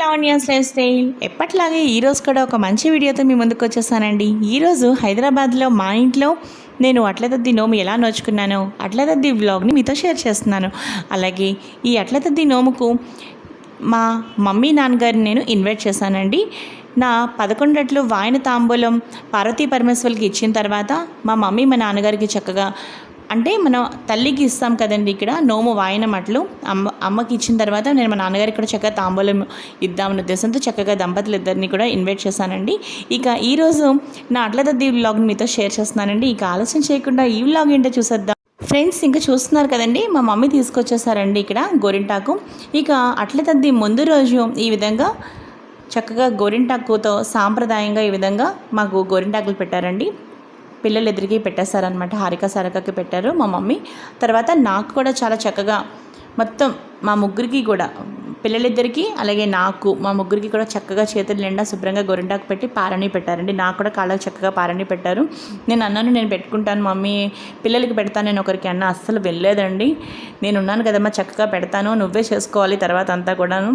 Lavanya's life style ఎప్పట్లాగే ఈరోజు కూడా ఒక మంచి వీడియోతో మీ ముందుకు వచ్చేసానండి. ఈరోజు హైదరాబాద్లో మా ఇంట్లో నేను అట్లతద్ది నోము ఎలా నోచుకున్నానో అట్లతద్ది వ్లాగ్ని మీతో షేర్ చేస్తున్నాను. అలాగే ఈ అట్లతద్ది నోముకు మా మమ్మీ నాన్నగారిని నేను ఇన్వైట్ చేశానండి. నా పదకొండట్లు వాయన తాంబూలం పార్వతీ పరమేశ్వరికి ఇచ్చిన తర్వాత మా మమ్మీ మా నాన్నగారికి చక్కగా అంటే మనం తల్లికి ఇస్తాం కదండి ఇక్కడ నోము వాయినమట్లు అమ్మ అమ్మకి ఇచ్చిన తర్వాత నేను మా నాన్నగారికి కూడా చక్కగా తాంబూలం ఇద్దామన్న ఉద్దేశంతో చక్కగా దంపతులు ఇద్దరిని కూడా ఇన్వైట్ చేశానండి. ఇక ఈరోజు నా అట్లదద్ది వ్లాగ్ని మీతో షేర్ చేస్తున్నానండి. ఇక ఆలస్యం చేయకుండా ఈ వ్లాగ్ ఏంటో చూసేద్దాం. ఫ్రెండ్స్ ఇంకా చూస్తున్నారు కదండి మా మమ్మీ తీసుకొచ్చేసారండి ఇక్కడ గోరింటాకు. ఇక అట్లతద్ది ముందు రోజు ఈ విధంగా చక్కగా గోరింటాకుతో సాంప్రదాయంగా ఈ విధంగా మాకు గోరింటాకులు పెట్టారండి. పిల్లలు ఎదురికి పెట్టేస్తారనమాట హారిక సారకకి పెట్టారు మా మమ్మీ. తర్వాత నాకు కూడా చాలా చక్కగా మొత్తం మా ముగ్గురికి కూడా పిల్లలిద్దరికీ అలాగే నాకు మా ముగ్గురికి కూడా చక్కగా చేతులు నిండా శుభ్రంగా గొరింటాకు పెట్టి పారణి పెట్టారండి. నాకు కూడా కాళ్ళకు చక్కగా పారణి పెట్టారు. నేను అన్నాను నేను పెట్టుకుంటాను మమ్మీ పిల్లలకి పెడతాను. నేను ఒకరికి అన్న అస్సలు వెళ్ళలేదండి. నేను ఉన్నాను కదమ్మా చక్కగా పెడతాను నువ్వే చేసుకోవాలి తర్వాత అంతా కూడాను.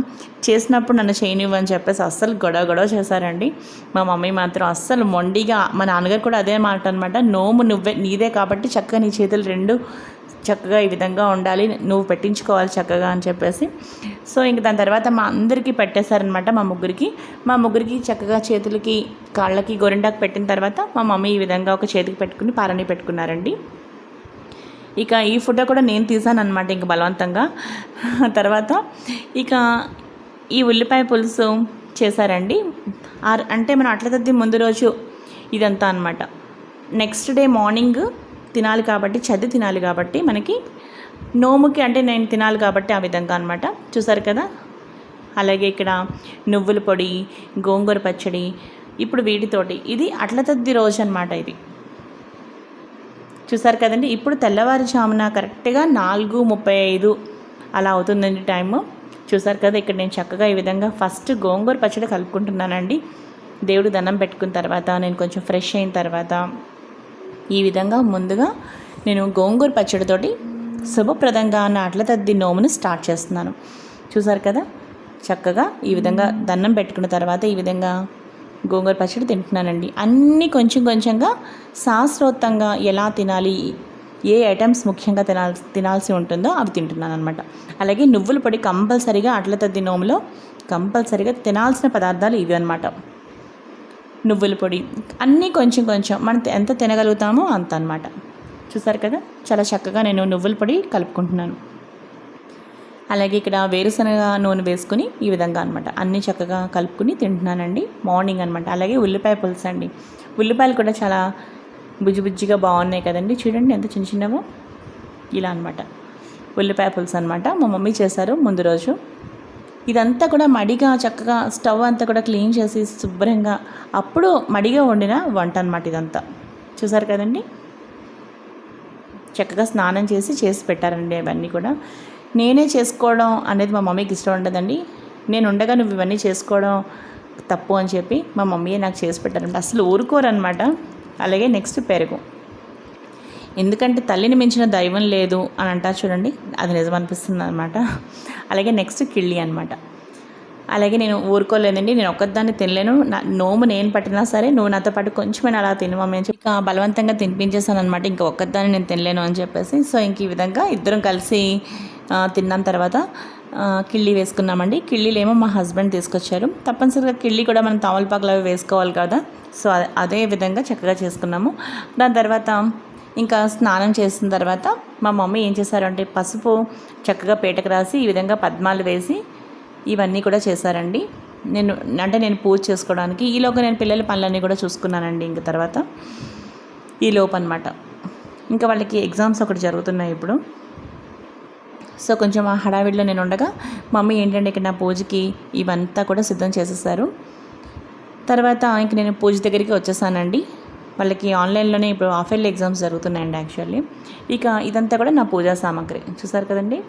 చేసినప్పుడు నన్ను చేయనివ్వు అని చెప్పేసి అస్సలు గొడవ గొడవ చేశారండి. మా మమ్మీ మాత్రం అస్సలు మొండిగా మా నాన్నగారు కూడా అదే మాట అనమాట నోము నువ్వే నీదే కాబట్టి చక్కగా నీ చేతులు రెండు చక్కగా ఈ విధంగా ఉండాలి. నువ్వు పెట్టించుకోవాలి చక్కగా అని చెప్పేసి. సో ఇంక దాని తర్వాత మా అందరికీ పెట్టేశారనమాట మా ముగ్గురికి. మా ముగ్గురికి చక్కగా చేతులకి కాళ్ళకి గొరిండాకు పెట్టిన తర్వాత మా మమ్మీ ఈ విధంగా ఒక చేతికి పెట్టుకుని పాలని పెట్టుకున్నారండి. ఇక ఈ ఫోటో కూడా నేను తీసాను అనమాట ఇంక బలవంతంగా. తర్వాత ఇక ఈ ఉల్లిపాయ పులుసు చేశారండి. ఆర్- అంటే మనం అట్ల తద్ది ముందు రోజు ఇదంతా అనమాట నెక్స్ట్ డే మార్నింగ్ తినాలి కాబట్టి చది తినాలి కాబట్టి మనకి నోముకి అంటే నేను తినాలి కాబట్టి ఆ విధంగా అనమాట చూసారు కదా? అలాగే ఇక్కడ నువ్వుల పొడి గోంగూర పచ్చడి ఇప్పుడు వీటితోటి. ఇది అట్ల తద్ది రోజు అనమాట ఇది. చూసారు కదండి? ఇప్పుడు తెల్లవారుజామున కరెక్ట్గా నాలుగు ముప్పై ఐదు అలా అవుతుందండి టైము. చూసారు కదా? ఇక్కడ నేను చక్కగా ఈ విధంగా ఫస్ట్ గోంగూర పచ్చడి కలుపుకుంటున్నానండి. దేవుడు దండం పెట్టుకున్న తర్వాత నేను కొంచెం ఫ్రెష్ అయిన తర్వాత ఈ విధంగా ముందుగా నేను గోంగూర పచ్చడితోటి శుభప్రదంగా నా అట్ల తద్ది నోమును స్టార్ట్ చేస్తున్నాను. చూసారు కదా? చక్కగా ఈ విధంగా దండం పెట్టుకున్న తర్వాత ఈ విధంగా గోంగూర పచ్చడి తింటున్నానండి. అన్నీ కొంచెం కొంచెంగా శాస్త్రోత్తంగా ఎలా తినాలి ఏ ఐటమ్స్ ముఖ్యంగా తినాల్ తినాల్సి ఉంటుందో అవి తింటున్నాను అనమాట అలాగే నువ్వుల పొడి కంపల్సరిగా అట్ల తద్ది నోములో కంపల్సరిగా తినాల్సిన పదార్థాలు ఇవి అనమాట నువ్వుల పొడి. అన్నీ కొంచెం కొంచెం. మనం ఎంత తినగలుగుతామో అంత అనమాట చూసారు కదా? చాలా చక్కగా నేను నువ్వుల పొడి కలుపుకుంటున్నాను. అలాగే ఇక్కడ వేరుశనగ నూనె వేసుకుని ఈ విధంగా అనమాట అన్నీ చక్కగా కలుపుకుని తింటున్నానండి. మార్నింగ్ అనమాట అలాగే ఉల్లిపాయ పులుసు అండి. ఉల్లిపాయలు కూడా చాలా బుజ్జి బుజ్జిగా బాగున్నాయి కదండి. చూడండి ఎంత చిన్న చిన్నవో. ఇలా అనమాట ఉల్లిపాయ పులుసు అనమాట మా మమ్మీ చేశారు ముందు రోజు. ఇదంతా కూడా మడిగా చక్కగా స్టవ్ అంతా కూడా క్లీన్ చేసి శుభ్రంగా అప్పుడు మడిగా వండిన వంట అనమాట ఇదంతా. చూసారు కదండి? చక్కగా స్నానం చేసి చేసి పెట్టారండి అవన్నీ కూడా. నేనే చేసుకోవడం అనేది మా మమ్మీకి ఇష్టం ఉండదండి. నేను ఉండగా నువ్వు ఇవన్నీ చేసుకోవడం తప్పు అని చెప్పి మా మమ్మీ నాకు చేసి పెట్టారండి అసలు ఊరుకోరనమాట అలాగే నెక్స్ట్ పెరుగు. ఎందుకంటే తల్లిని మించిన దైవం లేదు అని అంటారు చూడండి. అది నిజం అనిపిస్తుంది అనమాట అలాగే నెక్స్ట్ కిళ్ళి అనమాట అలాగే నేను ఊరుకోలేదండి నేను ఒక్కదాన్ని తినలేను. నా నోము నేను పట్టినా సరే నువ్వు నాతో పాటు కొంచెమైనా అలా తినమని చెప్పి ఇంకా బలవంతంగా తినిపించేసాను అనమాట ఇంకా ఒక్కదాన్ని నేను తినలేను అని చెప్పేసి. సో ఇంక ఈ విధంగా ఇద్దరం కలిసి తిన్నాం తర్వాత ఆ, కిళ్ళి వేసుకున్నామండి. కిళ్ళీలేమో మా హస్బెండ్ తీసుకొచ్చారు. తప్పనిసరిగా కిళ్ళి కూడా మనం తామలపాకులు అవి వేసుకోవాలి కదా. సో అదే విధంగా చక్కగా చేసుకున్నాము. దాని తర్వాత ఇంకా స్నానం చేసిన తర్వాత మా మమ్మీ ఏం చేశారంటే పసుపు చక్కగా పీటకు రాసి ఈ విధంగా పద్మాలు వేసి ఇవన్నీ కూడా చేశారండి. నేను అంటే నేను పూజ చేసుకోవడానికి ఈలోగా నేను పిల్లల పనులన్నీ కూడా చూసుకున్నానండి ఇంక తర్వాత. ఈ లోపు అనమాట ఇంకా వాళ్ళకి ఎగ్జామ్స్ ఒకటి జరుగుతున్నాయి ఇప్పుడు. సో కొంచెం ఆ హడావిడిలో నేను ఉండగా మమ్మీ ఏంటంటే ఇక్కడ నా పూజకి ఇవంతా కూడా సిద్ధం చేసేసారు. తర్వాత ఇంక నేను పూజ దగ్గరికి వచ్చేసానండి. వాళ్ళకి ఆన్లైన్లోనే ఇప్పుడు హాఫ్ ఎగ్జామ్స్ జరుగుతున్నాయండి యాక్చువల్లీ. ఇక ఇదంతా కూడా నా పూజా సామాగ్రి. చూసారు కదండి?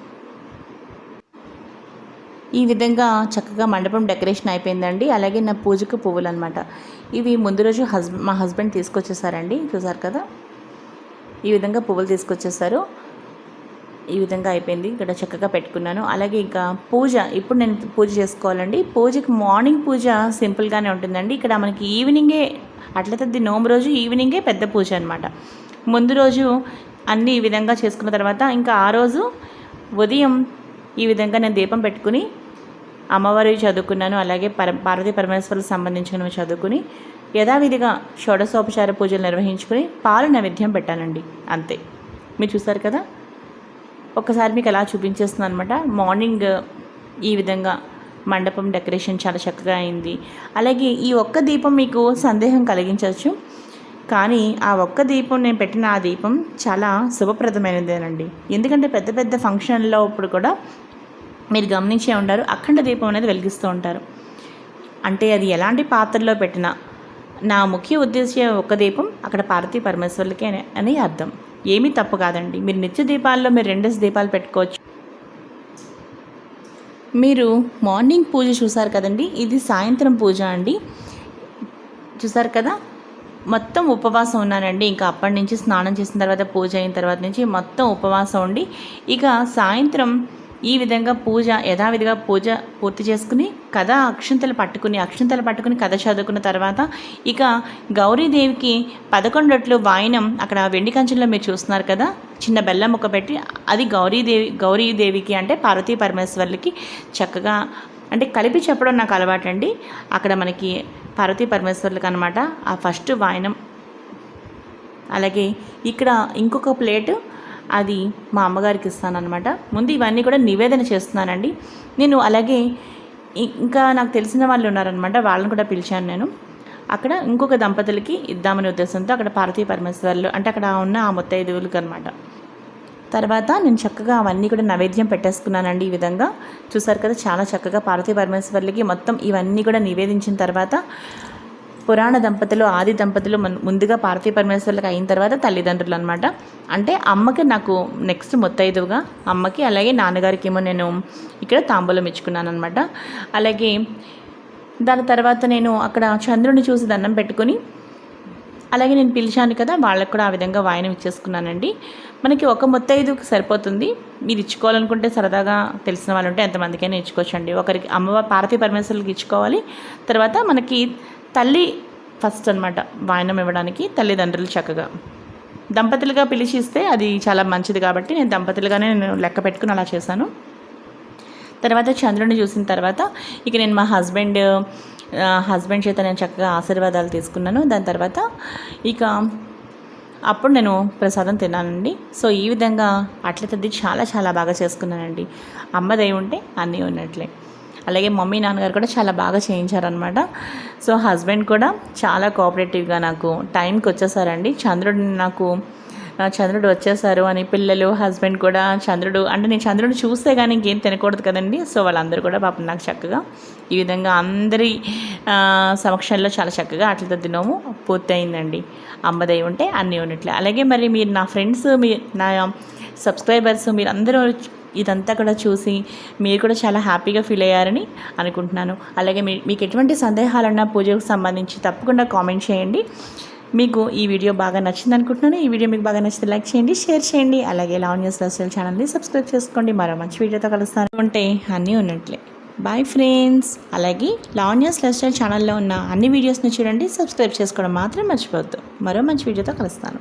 ఈ విధంగా చక్కగా మండపం డెకరేషన్ అయిపోయిందండి. అలాగే నా పూజకు పువ్వులు అనమాట ఇవి ముందు రోజు హస్బ మా హస్బెండ్ తీసుకొచ్చేసారండి. చూసారు కదా? ఈ విధంగా పువ్వులు తీసుకొచ్చేసారు. ఈ విధంగా అయిపోయింది. ఇక్కడ చక్కగా పెట్టుకున్నాను. అలాగే ఇంకా పూజ. ఇప్పుడు నేను పూజ చేసుకోవాలండి. పూజకి మార్నింగ్ పూజ సింపుల్గానే ఉంటుందండి. ఇక్కడ మనకి ఈవినింగే అట్లయితే నోము రోజు ఈవినింగే పెద్ద పూజ అనమాట ముందు రోజు అన్నీ ఈ విధంగా చేసుకున్న తర్వాత ఇంకా ఆ రోజు ఉదయం ఈ విధంగా నేను దీపం పెట్టుకుని అమ్మవారి చదువుకున్నాను అలాగే పర పార్వతీ పరమేశ్వరులకు సంబంధించినవి చదువుకుని యథావిధిగా షోడశోపచార పూజలు నిర్వహించుకుని పాలు నైవేద్యం పెట్టానండి అంతే. మీరు చూసారు కదా? ఒక్కసారి మీకు ఎలా చూపించేస్తుంది అనమాట మార్నింగ్ ఈ విధంగా మండపం డెకరేషన్ చాలా చక్కగా అయింది. అలాగే ఈ ఒక్క దీపం మీకు సందేహం కలిగించవచ్చు. కానీ ఆ ఒక్క దీపం నేను పెట్టిన ఆ దీపం చాలా శుభప్రదమైనదేనండి. ఎందుకంటే పెద్ద పెద్ద ఫంక్షన్లో ఇప్పుడు కూడా మీరు గమనించే ఉంటారు అఖండ దీపం అనేది వెలిగిస్తూ ఉంటారు. అంటే అది ఎలాంటి పాత్రలో పెట్టినా నా ముఖ్య ఉద్దేశ్యం ఒక్క దీపం అక్కడ పార్వతీ పరమేశ్వరులకి అని అని అర్థం. ఏమీ తప్పు కాదండి. మీరు నిత్య దీపాల్లో మీరు రెండేసి దీపాలు పెట్టుకోవచ్చు. మీరు మార్నింగ్ పూజ చూసారు కదండి? ఇది సాయంత్రం పూజ అండి. చూసారు కదా? మొత్తం ఉపవాసం ఉన్నానండి. ఇంకా అప్పటి నుంచి స్నానం చేసిన తర్వాత పూజ అయిన తర్వాత నుంచి మొత్తం ఉపవాసం ఉండి ఇక సాయంత్రం ఈ విధంగా పూజ యథావిధిగా పూజ పూర్తి చేసుకుని కథ అక్షంతలు పట్టుకుని అక్షంతలు పట్టుకుని కథ చదువుకున్న తర్వాత ఇక గౌరీదేవికి పదకొండట్లు వాయినం అక్కడ వెండి కంచెంలో మీరు చూస్తున్నారు కదా చిన్న బెల్లం ముక్క పెట్టి అది గౌరీదేవి గౌరీదేవికి అంటే పార్వతీ పరమేశ్వర్లకి చక్కగా అంటే కలిపి చెప్పడం నాకు అలవాటు అండి అక్కడ మనకి పార్వతీ పరమేశ్వర్లకు అనమాట ఆ ఫస్ట్ వాయనం. అలాగే ఇక్కడ ఇంకొక ప్లేటు అది మా అమ్మగారికి ఇస్తానన్నమాట. ముందు ఇవన్నీ కూడా నివేదన చేస్తున్నానండి. నేను అలాగే ఇంకా నాకు తెలిసిన వాళ్ళు ఉన్నారనమాట వాళ్ళని కూడా పిలిచాను నేను. అక్కడ ఇంకొక దంపతులకి ఇద్దామనే ఉద్దేశంతో అక్కడ పార్వతీ పరమేశ్వర్లు అంటే అక్కడ ఉన్న ఆ ముత్తైదువులకు అనమాట తర్వాత నేను చక్కగా అవన్నీ కూడా నైవేద్యం పెట్టేసుకున్నానండి ఈ విధంగా. చూసారు కదా చాలా చక్కగా పార్వతీ పరమేశ్వర్లకి మొత్తం ఇవన్నీ కూడా నివేదించిన తర్వాత పురాణ దంపతులు ఆది దంపతులు ముందుగా పార్వతీ పరమేశ్వర్లకు అయిన తర్వాత తల్లిదండ్రులు అనమాట అంటే అమ్మకి నాకు నెక్స్ట్ మొత్తైదుగా అమ్మకి అలాగే నాన్నగారికి ఏమో నేను ఇక్కడ తాంబూలం ఇచ్చుకున్నాను అనమాట అలాగే దాని తర్వాత నేను అక్కడ చంద్రుని చూసి దండం పెట్టుకొని అలాగే నేను పిలిచాను కదా వాళ్ళకు కూడా ఆ విధంగా వాయనం ఇచ్చేసుకున్నానండి. మనకి ఒక ముత్తైదుకి సరిపోతుంది. మీరు ఇచ్చుకోవాలనుకుంటే సరదాగా తెలిసిన వాళ్ళు ఉంటే ఎంతమందికైనా ఇచ్చుకోవచ్చండి. ఒకరికి అమ్మవారి పార్వతీ పరమేశ్వరులకు ఇచ్చుకోవాలి. తర్వాత మనకి తల్లి ఫస్ట్ అనమాట వాయనం ఇవ్వడానికి తల్లిదండ్రులు చక్కగా. దంపతులుగా పిలిచి ఇస్తే అది చాలా మంచిది కాబట్టి నేను దంపతులుగానే నేను లెక్క పెట్టుకుని అలా చేశాను. తర్వాత చంద్రుడిని చూసిన తర్వాత ఇక నేను మా హస్బెండ్ హస్బెండ్ చేత నేను చక్కగా ఆశీర్వాదాలు తీసుకున్నాను. దాని తర్వాత ఇక అప్పుడు నేను ప్రసాదం తిన్నానండి. సో ఈ విధంగా అట్లతద్ది చాలా చాలా బాగా చేసుకున్నానండి. అమ్మ దయ ఉంటే అన్నీ ఉన్నట్లే. అలాగే మమ్మీ నాన్నగారు కూడా చాలా బాగా చేయించారనమాట సో హస్బెండ్ కూడా చాలా కోఆపరేటివ్గా నాకు టైంకి వచ్చేసారండి. చంద్రుడు నాకు చంద్రుడు వచ్చేసారు అని పిల్లలు హస్బెండ్ కూడా చంద్రుడు అంటే నేను చంద్రుడు చూస్తే కానీ ఇంకేం తినకూడదు కదండి. సో వాళ్ళందరూ కూడా పాపం నాకు చక్కగా ఈ విధంగా అందరి సమక్షంలో చాలా చక్కగా అట్లతో దినోము పూర్తయిందండి. అమ్మదై ఉంటే అన్నీ ఉన్నట్లే అలాగే మరి మీరు నా ఫ్రెండ్స్ మీ నా సబ్స్క్రైబర్స్ మీరు అందరూ ఇదంతా కూడా చూసి మీరు కూడా చాలా హ్యాపీగా ఫీల్ అయ్యారని అనుకుంటున్నాను. అలాగే మీ మీకు ఎటువంటి సందేహాలన్నా పూజకు సంబంధించి తప్పకుండా కామెంట్ చేయండి. మీకు ఈ వీడియో బాగా నచ్చింది అనుకుంటున్నాను. ఈ వీడియో మీకు బాగా నచ్చితే లైక్ చేయండి షేర్ చేయండి. అలాగే లావణ్యస్ లస్టైల్ ఛానల్ని సబ్స్క్రైబ్ చేసుకోండి. మరో మంచి వీడియోతో కలుస్తాను. ఉంటే అన్నీ ఉన్నట్లే. బాయ్ ఫ్రెండ్స్ అలాగే లావణ్యస్ లస్టైల్ ఛానల్లో ఉన్న అన్ని వీడియోస్ని చూడండి సబ్స్క్రైబ్ చేసుకోవడం మాత్రం మర్చిపోవద్దు. మరో మంచి వీడియోతో కలుస్తాను.